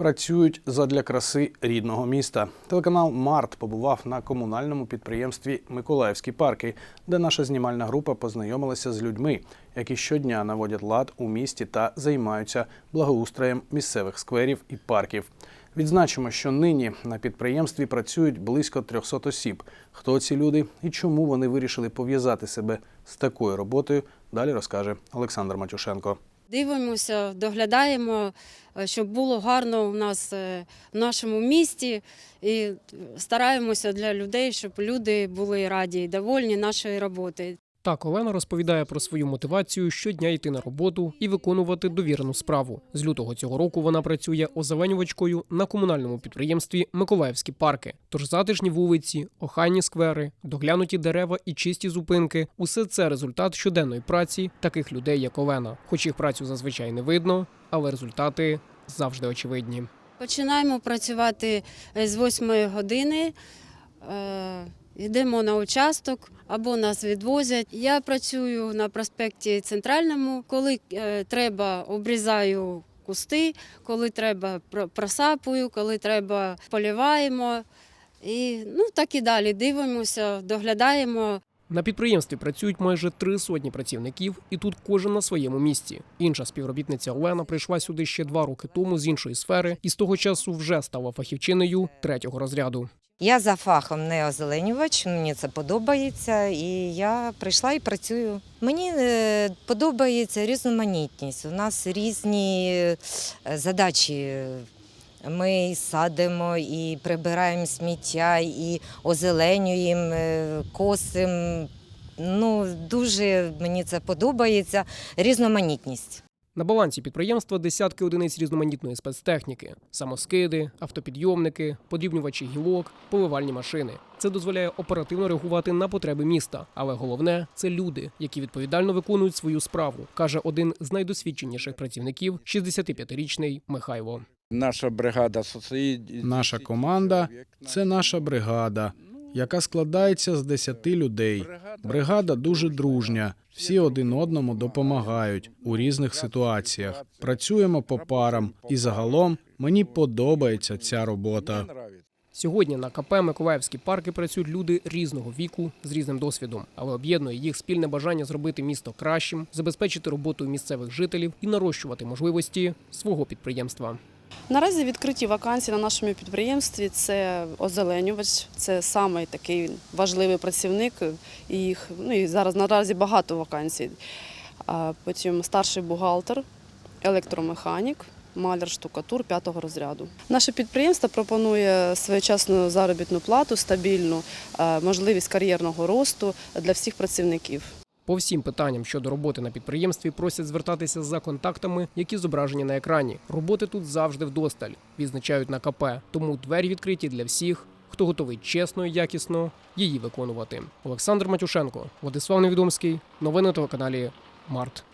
працюють задля краси рідного міста. Телеканал Март побував на комунальному підприємстві Миколаївські парки, де наша знімальна група познайомилася з людьми, які щодня наводять лад у місті та займаються благоустроєм місцевих скверів і парків. Відзначимо, що нині на підприємстві працюють близько 300 осіб. Хто ці люди і чому вони вирішили пов'язати себе з такою роботою, далі розкаже Олександр Матюшенко. Дивимося, доглядаємо, е, щоб було гарно у нас е, в нашому місті, і стараємося для людей, щоб люди були раді і довольні нашої роботи. Так, Олена розповідає про свою мотивацію щодня йти на роботу і виконувати довірену справу. З лютого цього року вона працює озеленювачкою на комунальному підприємстві Миколаївські парки. Тож затишні вулиці, охайні сквери, доглянуті дерева і чисті зупинки усе це результат щоденної праці таких людей, як Олена. Хоч їх працю зазвичай не видно, але результати завжди очевидні. Починаємо працювати е, з 8 години. Йдемо на участок або нас відвозять. Я працюю на проспекті Центральному. Коли е, треба, обрізаю кусти, коли треба, про- просапую, коли треба, поліваємо. І ну, так і далі. Дивимося, доглядаємо. На підприємстві працюють майже три сотні працівників, і тут кожен на своєму місці. Інша співробітниця Олена прийшла сюди ще два роки тому з іншої сфери, і з того часу вже стала фахівчиною третього розряду. Я за фахом не озеленювач, мені це подобається, і я прийшла і працюю. Мені е, подобається різноманітність. У нас різні е, задачі. Ми і садимо, і прибираємо сміття, і озеленюємо, е, косимо. Ну, дуже мені це подобається. Різноманітність. На балансі підприємства десятки одиниць різноманітної спецтехніки: самоскиди, автопідйомники, подрібнювачі гілок, поливальні машини. Це дозволяє оперативно реагувати на потреби міста. Але головне це люди, які відповідально виконують свою справу, каже один з найдосвідченіших працівників, 65-річний Михайло. Наша бригада. Наша команда це наша бригада, яка складається з 10 людей. Бригада дуже дружня. Всі один одному допомагають у різних ситуаціях. Працюємо по парам, і загалом мені подобається ця робота. Сьогодні на КП Миколаївські парки працюють люди різного віку з різним досвідом, але об'єднує їх спільне бажання зробити місто кращим, забезпечити роботу місцевих жителів і нарощувати можливості свого підприємства. Наразі відкриті вакансії на нашому підприємстві. Це озеленювач, це самий такий важливий працівник. І їх ну і зараз наразі багато вакансій. А потім старший бухгалтер, електромеханік. Маляр штукатур п'ятого розряду. Наше підприємство пропонує своєчасну заробітну плату, стабільну е, можливість кар'єрного росту для всіх працівників. По всім питанням щодо роботи на підприємстві просять звертатися за контактами, які зображені на екрані. Роботи тут завжди вдосталь, відзначають на КП. Тому двері відкриті для всіх, хто готовий чесно і якісно її виконувати. Олександр Матюшенко, Владислав Невідомський, новини телеканалі Март.